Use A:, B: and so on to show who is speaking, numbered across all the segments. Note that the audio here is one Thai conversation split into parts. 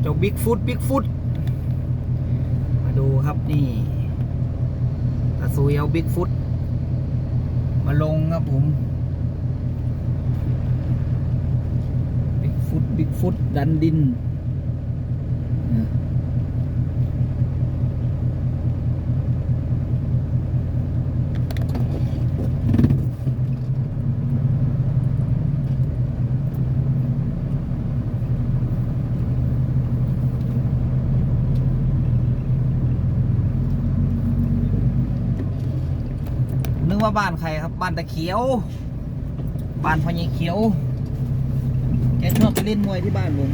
A: เจ้าบิ๊กฟุตบิ๊กฟุตมาดูครับนี่ตาซุยเอาบิ๊กฟุตมาลงครับผมบิ๊กฟุตบิ๊กฟุตดันดิน ว่าบ้านใครครับ บ้านตะเขียว บ้านพญ่เขียว แกชอบไปเล่นมวยที่บ้านผม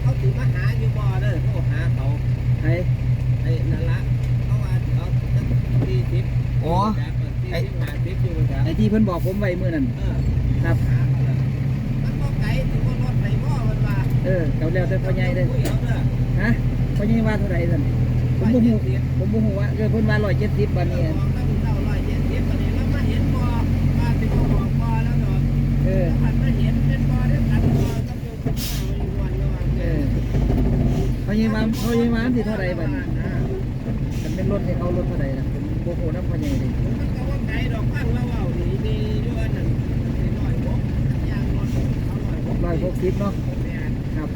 B: เขาถือมาหาอยู่บ่อเด้อโทรหาเขา
A: ไอ้
B: ไอ้นั่นละเขาว่าเขาจะสี่สิบ
A: โอ้
B: สี่สิบห้าสิบอยู่จ้ะ
A: ไอ้ที่ เพิ่นบอกผมไว้เมื่อนั้น
B: เออ
A: ครับ
B: หาเขาละมันบ่ไกลถึงบ่รถไหนบ่มันว่า
A: เออเก่าแล้วแต่พ่อใหญ่เด้อ
B: คุยเอาเด้อ
A: ฮะพ่อใหญ่ว่าเท่าไหร่ท่านผมบ่ฮู้ผมบ่ฮู้ว่าเออเพิ่นว่า170บัดนี้
B: มองตั้งเท่าร้อยเจ็ดสิบตอนนี้แล้วมาเห็นบ่มาสิบ่บอกบ่แล้วเนาะ
A: เออ
B: ถ้าหันมาเห็นเป็นบ่ได้กันบ่กับอยู่กับข้าวอยู่วันระหว่าง
A: เอ
B: เด้อ
A: อพ่อใหญ่มาพ่อใหญ่มาสิเท่าไหร่บัดนี้
B: อ่า
A: คันเป็นรถให้เขารถเท่าไหร่ล่ะผมบ่ฮู้นำพ่อใหญ่เด้
B: มันก็ว่า ไกลดอกฟังเลวเว้าดีดีด้วยนั่นสิน้อยบ่ยางรถเอาหน่อยบ่
A: ร้อยหกสิบเนาะ
B: แม่น
A: ครับ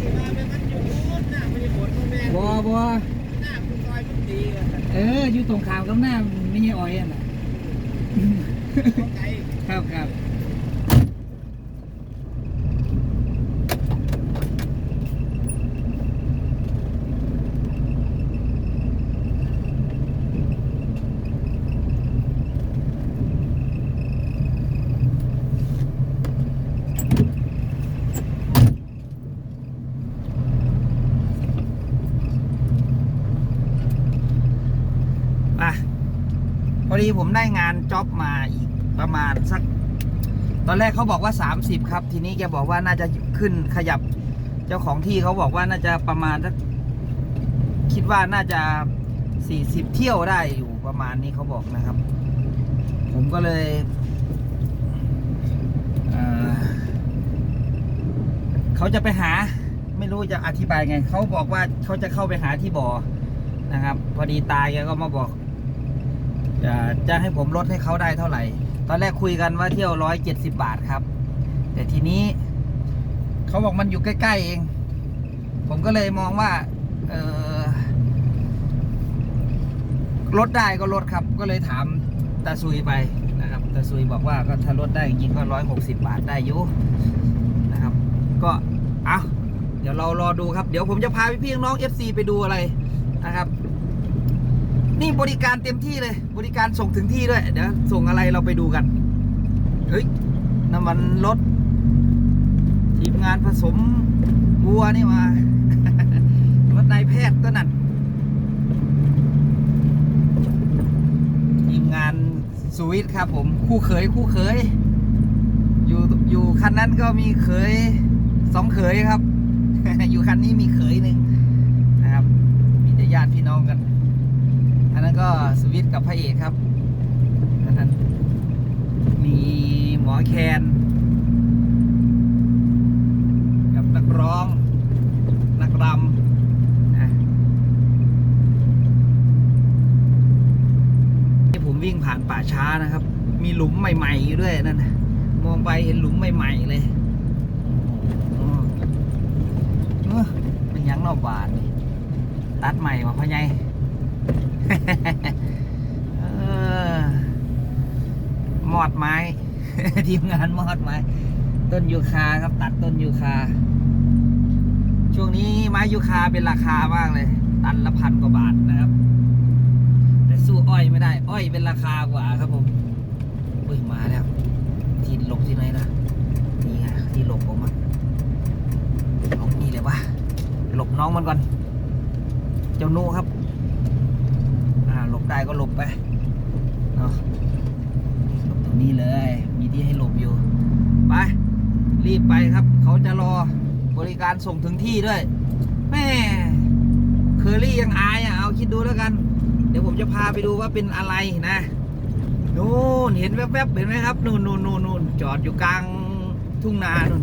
B: สิว่าแม่มันอยู่นู้นน่ะมันอยู่บนบ่แม่
A: บวบว
B: หน้าคุณซอยมันดีว่าซั่น
A: เอออยู่ตรงข้ามกับหน้าไม่ใช่อ้อยอะน่ะ
B: บ่ไกล
A: ครับครับอะ พ อดีผมได้งานจ็อบมาอีกประมาณสัก ตอนแรกเขาบอกว่า 30 ครับ ทีนี้แกบอกว่าน่าจะขึ้นขยับ เจ้าของที่เขาบอกว่าน่าจะประมาณสักคิดว่าน่าจะ 40 เที่ยวได้อยู่ประมาณนี้เขาบอกนะครับ ผมก็เลยเอ่อเขาจะไปหาไม่รู้จะอธิบายไง เขาบอกว่าเขาจะเข้าไปหาที่บ่อนะครับ พอดีตายแกก็มาบอก จะจะให้ผมลดให้เขาได้เท่าไหร่ ตอนแรกคุยกันว่าเที่ยวร้อยเจ็ดสิบบาทครับ แต่ทีนี้ เขาบอกมันอยู่ใกล้ๆเอง ผมก็เลยมองว่า เออลดได้ก็ลดครับ ก็เลยถามตาซุยไปนะครับตาซุยบอกว่าก็ถ้าลดได้จริงก็ร้อยหกสิบบาทได้อยู่นะครับ ก็เอาเดี๋ยวเรารอดูครับ เดี๋ยวผมจะพาพี่ๆน้องๆ FC ไปดูอะไรนะครับ นี่บริการเต็มที่เลย บริการส่งถึงที่ด้วย เดี๋ยวส่งอะไรเราไปดูกัน เฮ้ย น้ำมันรถทีมงานผสมวัวนี่มา รถนายแพทย์ตัวนั้นทีมงานสวิตครับผม คู่เขยคู่เขย อยู่อยู่คันนั้นก็มีเขยสองเขยครับ อยู่คันนี้มีเขยหนึ่งนะครับ มีแต่ญาติพี่น้องกัน นั้นก็สวิตกับพระเอกครับอันนั้นมีหมอแคนกับนักร้อง นักรำนะนี่ผมวิ่งผ่านป่าช้านะครับ มีหลุมใหม่ ๆ อยู่ด้วยนั่นนะมองไปเห็นหลุมใหม่ ๆ เลยอ๋อเออเป็นยังนอกบาทนี่ตัดใหม่มาพ่อใหญ่ มอดไม้ ทีมงานมอดไม้ ต้นยูคาครับ ตัดต้นยูคา ช่วงนี้ไม้ยูคาเป็นราคามากเลย ตันละพันกว่าบาทนะครับ แต่สู้อ้อยไม่ได้ อ้อยเป็นราคากว่าครับผมอุ้ยมาแล้วที่หลบที่ไหนนะนี่ไงที่หลบผมอะเอานี่เลยวะหลบน้องมันก่อน เจ้าโน่ครับ ได้ก็หลบไปเนาะหลบตรงนี้เลย มีที่ให้หลบอยู่ ไป รีบไปครับ เขาจะรอบริการส่งถึงที่ด้วย แม่เคอรี่ยังอายอะ เอาคิดดูแล้วกัน เดี๋ยวผมจะพาไปดูว่าเป็นอะไรนะนู่นเห็นแวบๆเห็นไหมครับนู่นนู่นนู่นนู่นจอดอยู่กลางทุ่งนานู่น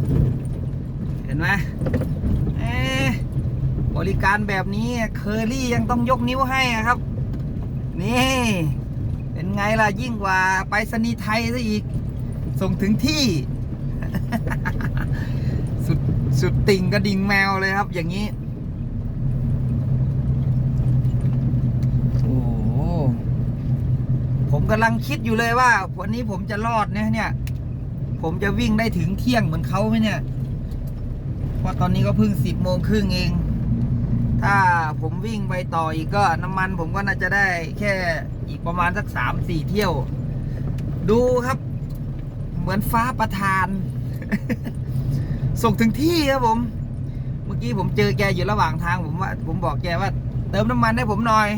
A: เห็นไหมเอ๊บริการแบบนี้เคอรี่ยังต้องยกนิ้วให้อะครับ นี่ เป็นไงล่ะ ยิ่งกว่าไปรษณีไทยซะอีก ส่งถึงที่ สุดสุดติ่งกระดิ่งแมวเลยครับ อย่างนี้ โอ้ผมกำลังคิดอยู่เลยว่า วันนี้ผมจะรอดเนี่ยเนี่ย ผมจะวิ่งได้ถึงเที่ยงเหมือนเขาไหมเนี่ย เพราะตอนนี้ก็เพิ่งสิบโมงครึ่งเอง ถ้าผมวิ่งไปต่ออีกก็น้ำมันผมก็น่าจะได้แค่อีกประมาณสักสามสี่เที่ยว ดูครับ เหมือนฟ้าประทาน ส่งถึงที่ครับผม เมื่อกี้ผมเจอแกอยู่ระหว่างทางผมว่า ผมบอกแกว่า เติมน้ำมันให้ผมหน่อย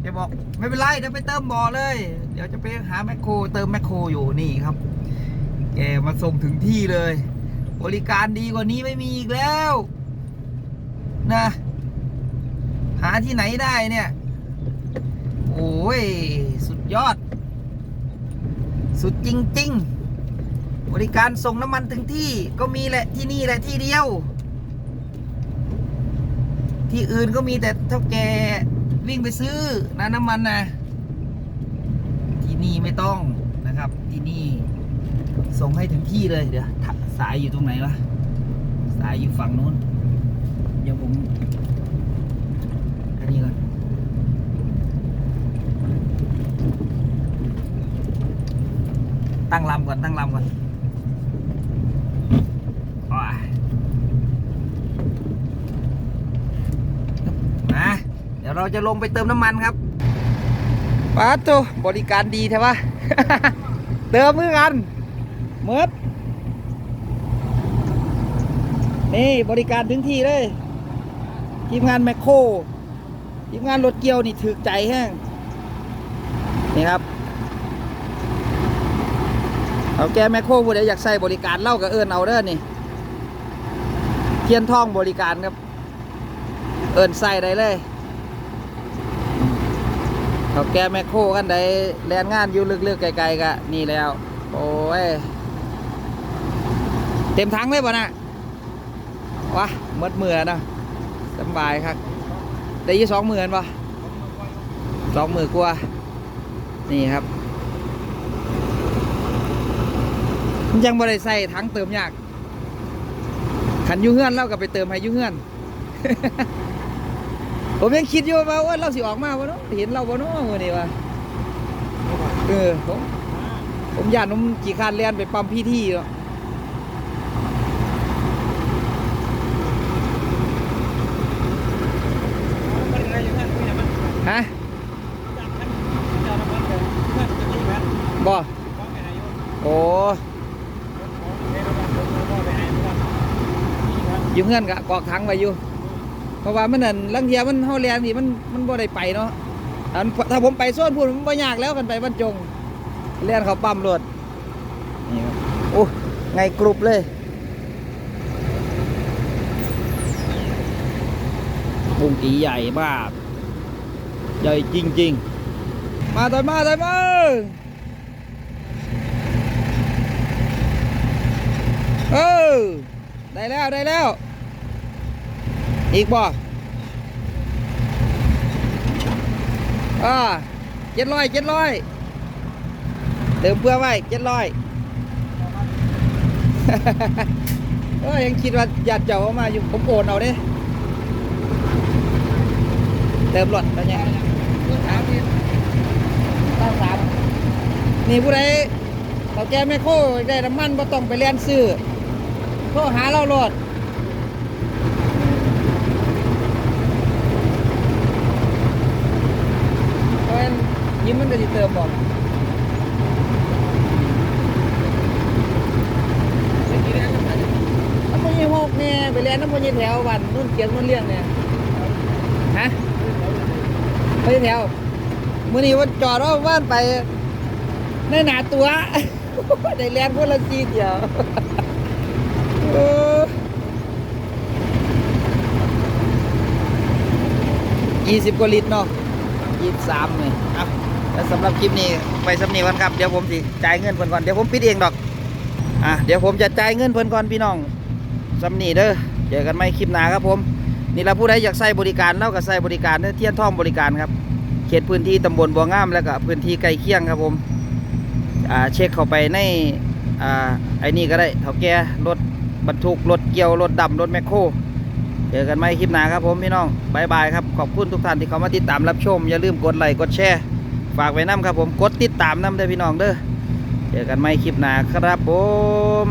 A: แกบอกไม่เป็นไรเดี๋ยวไปเติมบ่อเลย เดี๋ยวจะไปหาแมคโคร เติมแมคโครอยู่นี่ครับ แกมาส่งถึงที่เลย บริการดีกว่านี้ไม่มีอีกแล้ว นะ หาที่ไหนได้เนี่ย โอ้ย สุดยอด สุดจริง ๆ บริการส่งน้ำมันถึงที่ก็มีแหละที่นี่แหละที่เดียว ที่อื่นก็มีแต่เท่าแกวิ่งไปซื้อนะน้ำมันนะที่นี่ไม่ต้องนะครับ ที่นี่ ส่งให้ถึงที่เลยเดี๋ยวสายอยู่ตรงไหนวะสายอยู่ฝั่งนู้น เดี๋ยวผม นี้ก่อนตั้งลำก่อนตั้งลำก่อนโอ้ยมาเดี๋ยวเราจะลงไปเติมน้ำมันครับป้าโตบริการดีใช่ปะเติมมือกันเมิดนี่บริการถึงที่เลย ทีมงานแมคโคร ทีมงานรถเกี่ยวนี่ถือใจแห้งนี่ครับเอาแกแมคโครผู้ใดอยากใส่บริการเล่ากับเอิญเอาเด้อนี่ เทียนทองบริการครับ เอิญใส่ได้เลยเอาแกแมคโครกันใดแลนงานอยู่ลึกๆไกลๆกะนี่แล้ว โอ้ย เต็มถังเลยป่ะนะวะมดมือนะสบายครับ ได้ยี่สองหมื่นป่ะสองหมื่นกว่า นี่ครับ ยังบ่ได้ใส่ถังเติมยากขันอยูเฮือนเราก็ไปเติมให้อยูเฮือน ผมยังคิดอยู่ว่าว่าเราสิออกมาวะเนาะเห็นเราบ่เนาะมือนี้วะเออผมผมยานผมกี่คร้านเลียนไปปั๊มพี่ที่เนาะ
B: มันอะไรอย่างนั้นเนี่ยมัน
A: ฮะ
B: จากขั้นเจ้าน้ำมันเกิดเพื่อนจะมีแผน
A: บ่
B: ฟ้องไปไหนอยู่
A: โอ้
B: ของเทน้ำมันก็ไปไหนไม่ได้นี่ครับ
A: อยู่เฮือนกะกอกถังไว้อยู่เพราะว่ามันนั่นลังเทียมันเฮาเรียนนี่มันมันบ่ได้ไปเนาะอันถ้าผมไปโซนพูดมันบ่ยากแล้วกันไปบรรจงเรียนเขาปั๊มรถนี่โอ้ไงกรุบเลยบุ้งกีใหญ่มาก ใหญ่จริง ๆ มาต่อยมาต่อยมาเออได้แล้วได้แล้ว อีกบ่อ่าเจ็ดร้อยเจ็ดร้อยเติมเพื่อไว้เจ็ดร้อยเอ้ยยังคิดว่าญาติเจ้าเอามาอยู่ผมโอนเอาเด้เติมรถแล้วยังตั้งสาม นี่ผู้ใดเราแก้ไม่โค้ได้น้ำมันก็ต้องไปเรียนซื้อโทรหาเราโลดเพราะฉะนั้นยิ้มมันก็จะเติมบอก
B: เมื่อกี้เนี่ยก็ไป
A: น้ำมันยี่หกเนี่ยไปเรียนน้ำมันยี่แถววันนุ่นเกียงนุ่นเลี้ยงเนี่ยฮะ
B: เขา
A: ไปแถวมื้อนี้ว่าจอดว่าบ้านไปในหนาตัวได้แลนคนละซีเดียวยี่สิบกว่าลิตรเนาะยี่สามเลยครับแล้วสำหรับคลิปนี้ไปสำนีกันครับ เดี๋ยวผมสิจ่ายเงินเพิ่นก่อน เดี๋ยวผมปิดเองดอก อะ เดี๋ยวผมจะจ่ายเงินเพิ่นก่อนพี่น้องสำนีเด้อ เจอกันไหมคลิปหน้าครับผม นี่เราผู้ใดอยากใส่บริการเราก็ใส่บริการเด้อเทียนท่องบริการครับเขตพื้นที่ตำบลบัวงามแล้วก็พื้นที่ใกล้เคียงครับผมเช็คเข้าไปในอไอ้นี่ก็ได้เท่าแก่รถบรรทุกรถเกี่ยวรถดำรถแมคโครเจอกันไหมคลิปหน้าครับผมพี่น้องบายบายครับขอบคุณทุกท่านที่เข้ามาติดตามรับชม อย่าลืมกดไลค์กดแชร์ฝากไว้น้ำครับผมกดติดตามน้ำเด้พี่น้องเด้อเจอกันไหมคลิปหน้าครับผม